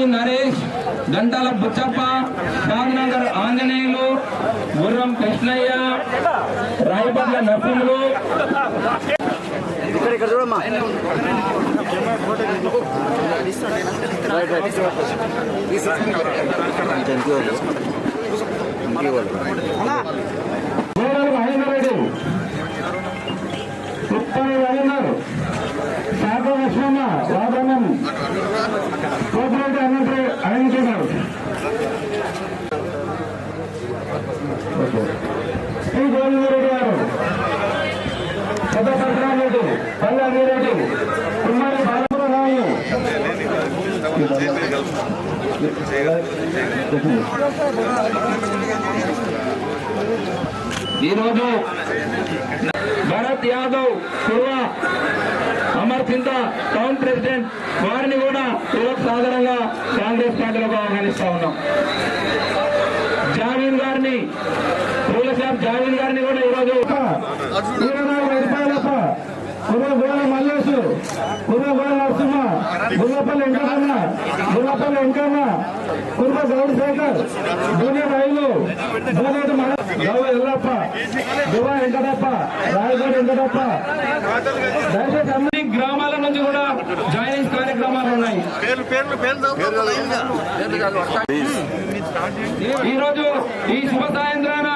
మాది నరేష్ గంటాల బుచ్చప్ప షాద్నగర్ ఆంజనేయులు గుర్రం కృష్ణయ్య రాయపట్ల నరసింహులు. ఇక్కడ శ్రీ గారు. పెద్ద సంక్రాంతి పల్లె వీరెడ్డి కుమారి బాలపురరావు ఈరోజు భరత్ యాదవ్ కుర్వ అమర్ సింధా టౌన్ ప్రెసిడెంట్ వారిని కూడా ఈరోజు సాధారణంగా కాంగ్రెస్ పార్టీలకు ఆహ్వానిస్తా ఉన్నాం. జావీర్ గారిని జావీద్ గారిని కూడా ఈరోజు ఇరవై నాలుగు రూపాయలప్ప కుర్ర గోడ మల్లేసు కుర్ర నరసింహ గుర్రపల్లి వెంకన్న గుర్రపల్లి వెంకన్న కుర్మ గౌడ్ శేఖర్ రైలు జూనియర్ మన గౌ ఎల్లప్ప దువ వెంకటప్ప రాయగూడ వెంకటప్ప. దయచేసి అన్ని గ్రామాల నుంచి కూడా జాయిన్ ఉన్నాయి ఈ రోజు ఈ శుభ సాయంత్రాన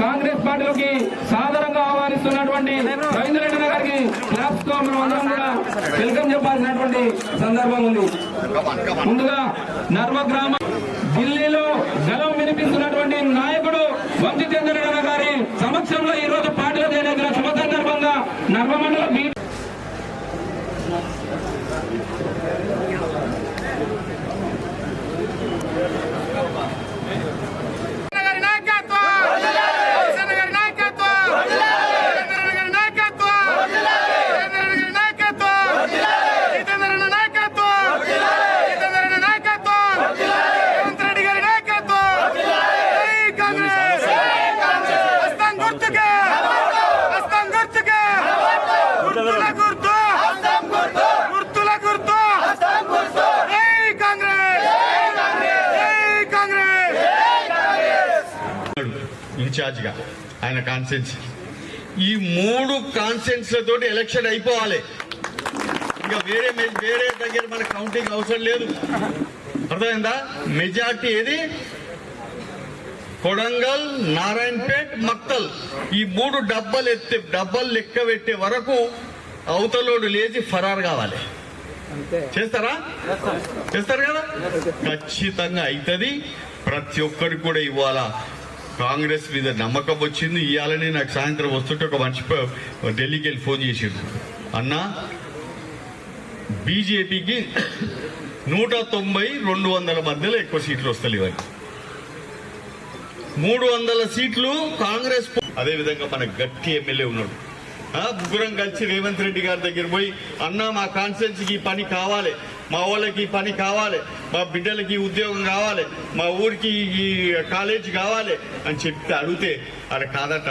కాంగ్రెస్ పార్టీలోకి సాధారణంగా ఆహ్వానిస్తున్నటువంటి రవీంద్ర రెడ్డి గారికి క్లాప్స్తో మనం అందరం కూడా వెల్కమ్ చెప్పాల్సినటువంటి సందర్భం ఉంది. ముందుగా నర్వ గ్రామ ఢిల్లీలో గలం వినిపిస్తున్నటువంటి నాయకుడు వంశీ చంద్రరెడ్డి గారి సమక్షంలో ఈ రోజు ఇన్ఛార్జ్గా ఆయన కాన్సెన్స్ ఈ మూడు కాన్సెన్స్ తోటి ఎలక్షన్ అయిపోవాలి. ఇంకా వేరే వేరే దగ్గర మన కౌంటింగ్ అవసరం లేదు. అర్థమైందా? మెజార్టీ ఏది? కొడంగల్ నారాయణపేట్ మక్తల్. ఈ మూడు డబ్బాలు ఎత్తే డబ్బాలు లెక్క పెట్టే వరకు అవతలోడు లేచి ఫరారు కావాలి. చేస్తారా? చేస్తారు కదా? ఖచ్చితంగా అవుతుంది ప్రతి ఒక్కరికి కూడా ఇవ్వాలా? కాంగ్రెస్ మీద నమ్మకం వచ్చింది. ఇవ్వాలని నాకు సాయంత్రం వస్తుంటే ఒక మనిషి ఢిల్లీకి వెళ్ళి ఫోన్ చేసిండు. అన్నా బీజేపీకి నూట తొంభై రెండు వందల మధ్యలో ఎక్కువ సీట్లు వస్తలేవు అని. మూడు వందల సీట్లు కాంగ్రెస్ పో- అదే విధంగా మన గట్టి ఎమ్మెల్యే ఉన్నాడు. ముగ్గురం కలిసి రేవంత్ రెడ్డి గారి దగ్గర పోయి అన్న మా కాన్స్టిట్యున్సీకి ఈ పని కావాలి. మా వాళ్ళకి ఈ పని కావాలి. మా బిడ్డలకి ఉద్యోగం కావాలి మా ఊరికి ఈ కాలేజ్ కావాలి అని చెప్పి అడిగితే అది కాదట